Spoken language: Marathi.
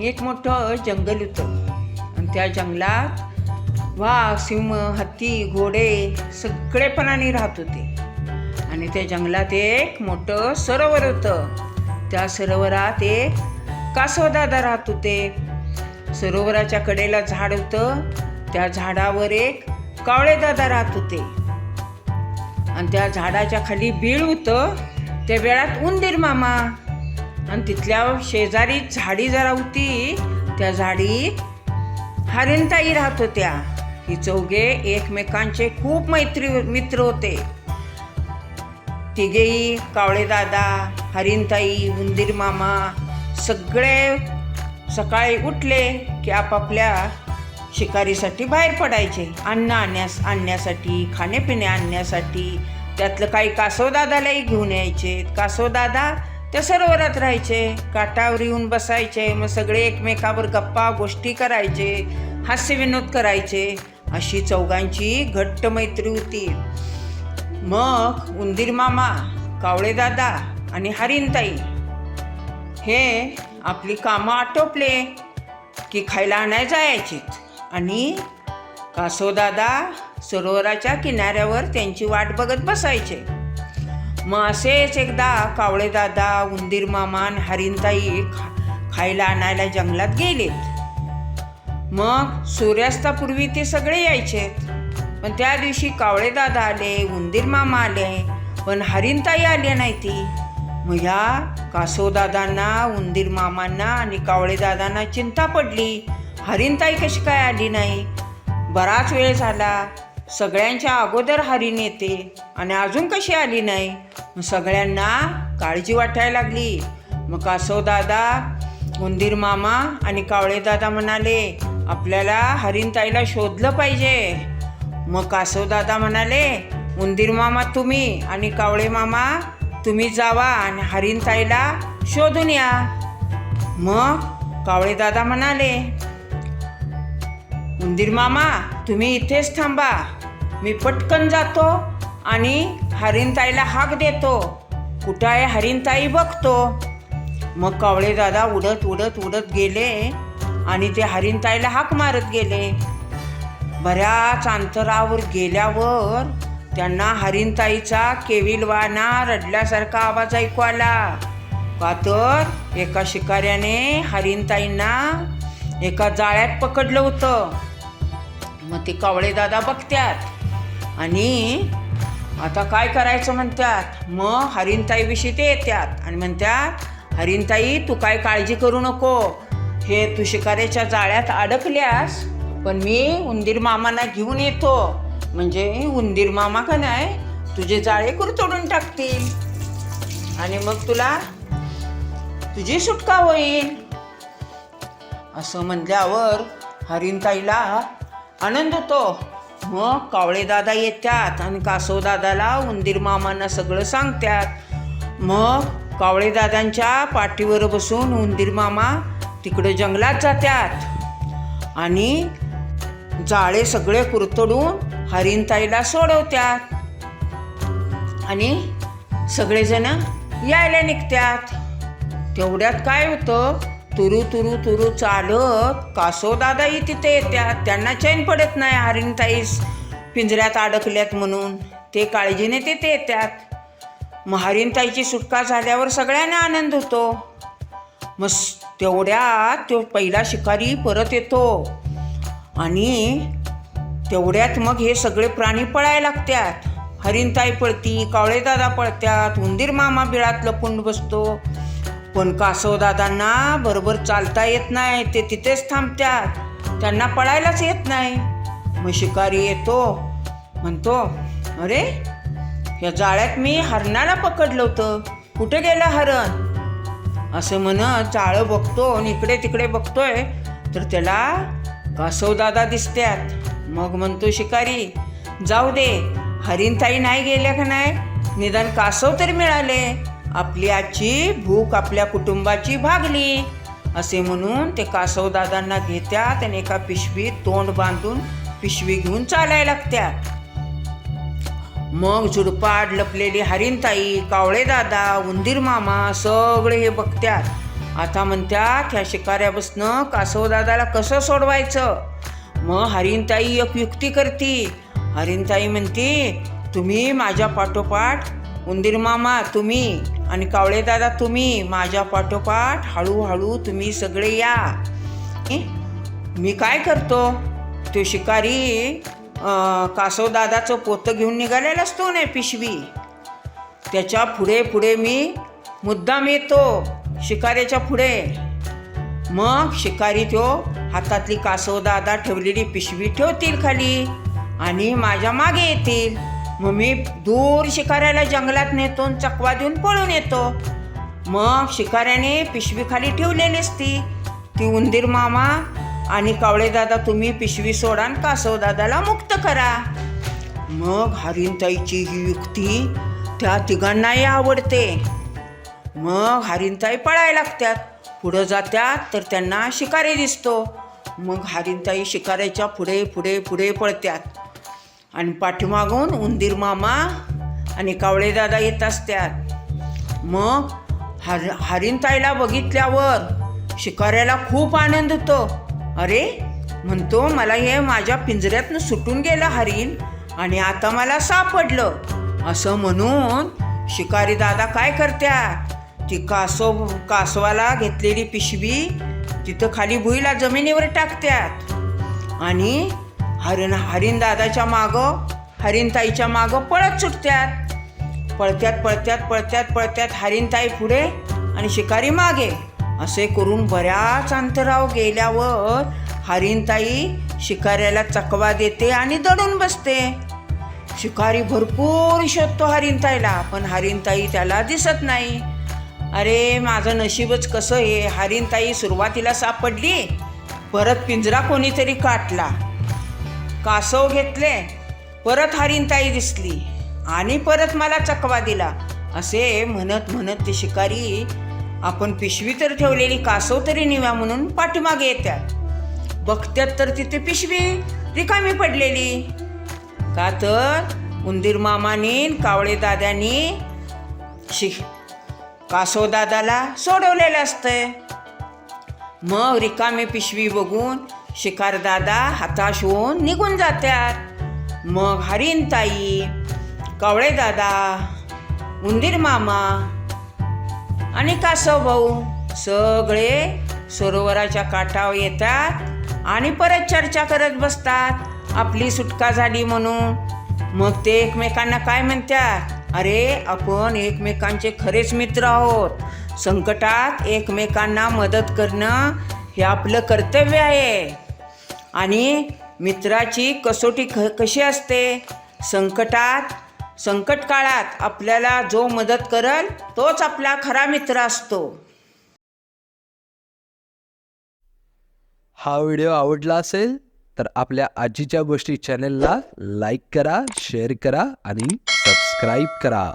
एक मोठं जंगल होतं. आणि त्या जंगलात वाघ सिंह हत्ती घोडे सगळे प्राणी राहत होते. आणि त्या जंगलात एक मोठं सरोवर होतं. त्या सरोवरात एक कासवदादा राहत होते. सरोवराच्या कडेला झाड होतं. त्या झाडावर एक कावळेदादा राहत होते. आणि त्या झाडाच्या खाली बीळ होतं. त्या वेळात उंदीर मामा आणि तिथल्या शेजारी झाडी जरा होती. त्या झाडीत हरिणताई राहत होत्या. ही चौघे एकमेकांचे खूप मैत्री मित्र होते. तिघेही कावळेदादा हरिणताई उंदीर मामा सगळे सकाळी उठले की आपापल्या शिकारीसाठी बाहेर पडायचे. अन्न आणण्यास आणण्यासाठी खाणेपिणे आणण्यासाठी. त्यातलं काही कासवदादालाही घेऊन यायचे. कासवदादा त्या सरोवरात राहायचे काठावर येऊन बसायचे मग सगळे एकमेकावर गप्पा गोष्टी करायचे हास्यविनोद करायचे अशी चौघांची घट्ट मैत्री होती. मग उंदीर मामा कावळेदादा आणि हरिणताई हे आपली कामं आटोपले की खायला आणायला जायचीत आणि कासोदादा सरोवराच्या किनाऱ्यावर त्यांची वाट बघत बसायचे. मग असेच एकदा कावळेदादा उंदीर मामा हरिणताई खा खायला आणायला जंगलात गेले. मग सूर्यास्तापूर्वी ते सगळे यायचे. पण त्या दिवशी कावळेदादा आले उंदीर मामा आले पण हरिणताई आले नाही ती मग ह्या कासोदादांना उंदीर मामांना आणि कावळेदादांना चिंता पडली. हरिणताई कशी काय आली नाही? बराच वेळ झाला. सगळ्यांच्या अगोदर हरीण येते आणि अजून कशी आली नाही? मग सगळ्यांना काळजी वाटायला लागली. मग कासवदादा उंदीर मामा आणि कावळे दादा म्हणाले आपल्याला हरिणताईला शोधलं पाहिजे. मग कासव दादा म्हणाले उंदीर मामा तुम्ही आणि कावळे मामा तुम्ही जावा आणि हरिणताईला शोधून या. मग कावळे दादा म्हणाले उंदीर मामा तुम्ही इथेच थांबा. मी पटकन जातो आणि हरिणताईला हाक देतो. कुठं आहे हरिणताई बघतो. मग कावळे दादा उडत उडत उडत गेले आणि ते हरिणताईला हाक मारत गेले. बऱ्याच अंतरावर गेल्यावर त्यांना हरिणताईचा केविलवाना रडल्यासारखा आवाज ऐकू आला. का तर एका शिकाऱ्याने हरिणताईंना एका जाळ्यात पकडलं होतं. मग ते कावळे दादा बघत्यात. आणि आता काय करायचं म्हणतात? मग हरिणताईविषयी ते येतात आणि म्हणतात हरिणताई तू काय काळजी करू नको. हे तू शिकाऱ्याच्या जाळ्यात अडकल्यास पण मी उंदीर मामांना घेऊन येतो. म्हणजे उंदीर मामा का नाही तुझे जाळे तोडून टाकतील. आणि मग तुला तुझी सुटका होईल. असं म्हणल्यावर हरिणताईला आनंद होतो. मग कावळेदादा येतात आणि कासोदादाला उंदीर मामांना सगळं सांगतात मग कावळेदादांच्या पाठीवर बसून उंदीर मामा तिकडं जंगलात जातात आणि जाळे सगळे कुरतडून हरिणताईला सोडवतात आणि सगळेजण यायला निघतात तेवढ्यात काय होतं? तुरु तुरु तुरु चालत. कासोदादाही तिथे येतात त्यांना चैन पडत नाही हरिणताईस. पिंजऱ्यात अडकल्यात म्हणून. ते काळजीने तिथे येतात मग हरिणताईची सुटका झाल्यावर सगळ्यांना आनंद होतो. मग तेवढ्यात तो पहिला शिकारी परत येतो. आणि तेवढ्यात मग हे सगळे प्राणी पळायला लागतात हरिणताई पळती कावळेदादा पळत्यात. उंदीर मामा बिळात लपून बसतो. पण कासवदादांना बरोबर चालता येत नाही. ते तिथेच थांबतात. त्यांना पळायलाच येत नाही. मग शिकारी येतो. म्हणतो अरे या जाळ्यात मी हरणाला पकडलं होतं. कुठे गेलं हरण? असं म्हणत जाळं बघतो आणि इकडे तिकडे बघतोय. तर त्याला कासवदादा दिसत्यात. मग म्हणतो शिकारी जाऊ दे. हरिणताई नाही गेल्या का नाही? निदान कासव तरी मिळाले. आपली आजची भूक आपल्या कुटुंबाची भागली. असे म्हणून ते कासवदादांना घेत्यात आणि एका पिशवीत तोंड बांधून पिशवी घेऊन चालायला लागत्यात. मग झुडपाड लपलेली हरिणताई कावळे दादा उंदीर मामा सगळे हे बघत्यात. आता म्हणत्यात ह्या शिकाऱ्यापासनं कासवदादाला कसं सोडवायचं? मग हरिणताई एक युक्ती करती. हरिणताई म्हणते तुम्ही माझ्या पाठोपाठ उंदीर मामा तुम्ही आणि कावळे दादा तुम्ही माझ्या पाठोपाठ हळूहळू तुम्ही सगळे या. मी काय करतो? तो शिकारी कासवदादाचं पोतं घेऊन निघालेला असतो ना पिशवी. त्याच्या पुढे पुढे मी मुद्दाम येतो शिकाऱ्याच्या पुढे. मग शिकारी तो हातातली कासवदादा ठेवलेली पिशवी ठेवतील खाली आणि माझ्या मागे येतील. मग मी दूर शिकाऱ्याला जंगलात नेतो चकवा देऊन पळून येतो. मग शिकाऱ्याने पिशवीखाली ठेवलेली असती. ती उंदीर मामा आणि कावळे दादा तुम्ही पिशवी सोडा कासव दादाला मुक्त करा. मग हरिणताईची ही युक्ती त्या तिघांनाही आवडते. मग हरिणताई पळायला लागतात. पुढं जात्यात तर त्यांना शिकारी दिसतो. मग हरिणताई शिकाऱ्याच्या पुढे पुढे पुढे पळत्यात. आणि पाठीमागून उंदीर मामा आणि कावळे दादा येत असतात मग हर हरिणताईला बघितल्यावर शिकाऱ्याला खूप आनंद होतो. अरे म्हणतो मला हे माझ्या पिंजऱ्यातनं सुटून गेलं हरिण आणि आता मला सापडलं. असं म्हणून शिकारी दादा काय करत्यात? ती कासव कासवाला घेतलेली पिशवी तिथं खाली भुईला जमिनीवर टाकत्यात. आणि हरिण हरिण दादाच्या मागं हरिणताईच्या मागं पळत सुटत्यात. पळत्यात पळत्यात पळत्यात पळत्यात हरिणताई पुढे आणि शिकारी मागे. असे करून बऱ्याच अंतराव गेल्यावर हरिणताई शिकाऱ्याला चकवा देते आणि दडून बसते. शिकारी भरपूर शोधतो हरिणताईला पण हरिणताई त्याला दिसत नाही. अरे माझं नशीबच कसं हे हरिणताई सुरुवातीला सापडली परत पिंजरा कोणीतरी काटला. कासव घेतले परत हरिणताई दिसली आणि परत मला चकवा दिला. असे म्हणत म्हणत ते शिकारी आपण पिशवी तर ठेवलेली कासव तरी निव्या म्हणून पाठीमागे येतात बघत्यात तर तिथे पिशवी रिकामी पडलेली. का तर? उंदीर मामानी कावळे दादानी शि कासव दादाला सोडवलेलं असतंय. मग रिकामी पिशवी बघून शिकारदादा हताश होऊन निघून जात्यात. मग हरिणताई कावळे दादा उंदीर मामा आणि कासव भाऊ सगळे सरोवराच्या काठावर येतात आणि परत चर्चा करत बसतात. आपली सुटका झाली म्हणून. मग ते एकमेकांना काय म्हणतात? अरे आपण एकमेकांचे खरेच मित्र आहोत. संकटात एकमेकांना मदत करणं हे आपलं कर्तव्य आहे. आणि मित्राची कसोटी क कशी असते? संकटात संकट काळात आपल्याला जो मदत करल तोच आपला खरा मित्र असतो. हा व्हिडिओ आवडला असेल तर आपल्या आजीच्या गोष्टी चॅनेलला लाईक करा शेअर करा आणि सबस्क्राईब करा.